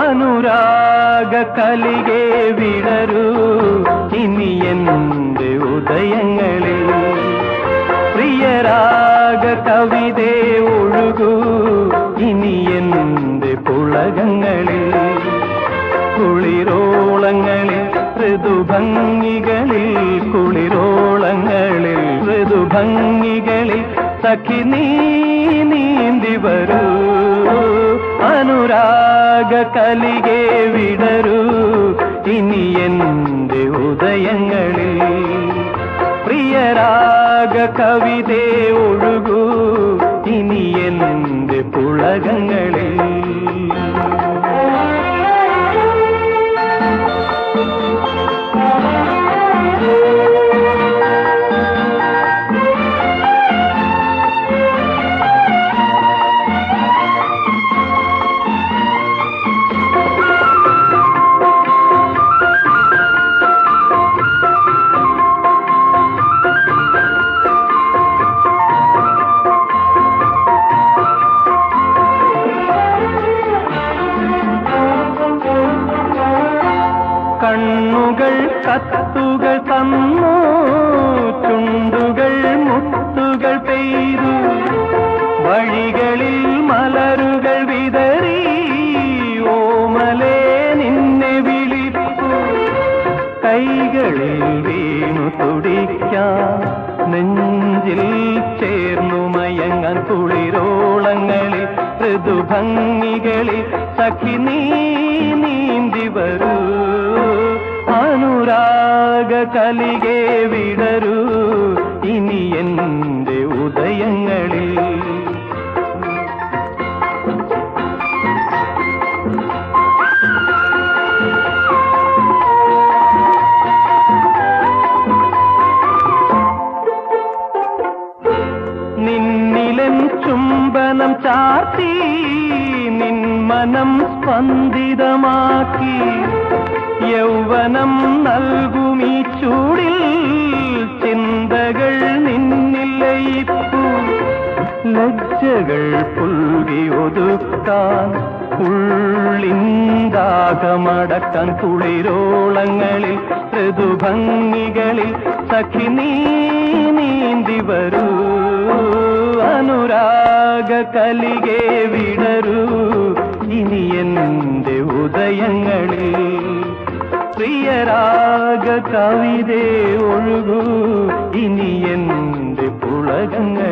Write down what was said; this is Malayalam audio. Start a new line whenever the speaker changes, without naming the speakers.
അനുരാഗ കലികെ വിടരൂ ഇനി ഋതുഭംഗികളിൽ കുളിരോളങ്ങളിൽ ഋതുഭംഗികളിൽ സഖി നീന്തി വരൂ. അനുരാഗ കലികെ വിടരൂ. ഇനി എന്റെ ഉദയങ്ങളിൽ പ്രിയരാഗ കവിതേ ഒഴുകൂ. ഇനി എന്റെ പുളകങ്ങളിൽ கண் കത്തുകൾ തന്നു ചുണ്ടുകൾ മുത്തുകൾ പെയ്തു. വഴികളിൽ മലരുകൾ വിതറി ഓമലേ നിന്നെ വിളിപ്പു കൈകളിൽ വീണു തുടിക്കാം നെഞ്ചിൽ ചേർന്നു മയങ്ങാൻ കുളിരോളങ്ങളിൽ ഋതുഭംഗികളിൽ സഖി നീ നീന്തി വരൂ. അനുരാഗ കലികെ വിടരൂ. ഇനി എന്റെ ഉദയങ്ങളിൽ. ചുംബനം ചാർത്തി നിൻ മനം സ്പന്ദിതമാക്കി. യൗവനം നൽകുമീ ചൂടിൽ ചിന്തകൾ നിന്നില്ലയിപ്പൂ. ലജ്ജകൾ പുൽകി ഒതുക്കാൻ ഉള്ളിന്താകമടക്കാൻ കുളിരോളങ്ങളിൽ ഋതുഭംഗികളിൽ സഖി നീന്തി വരൂ. അനുരാഗ കലികെ വിടരൂ. ഇനി എന്റെ ഉദയങ്ങളിൽ പ്രിയരാഗ കവിതേ ഒഴുകൂ ഇനി എന്റെ പുളകങ്ങളിൽ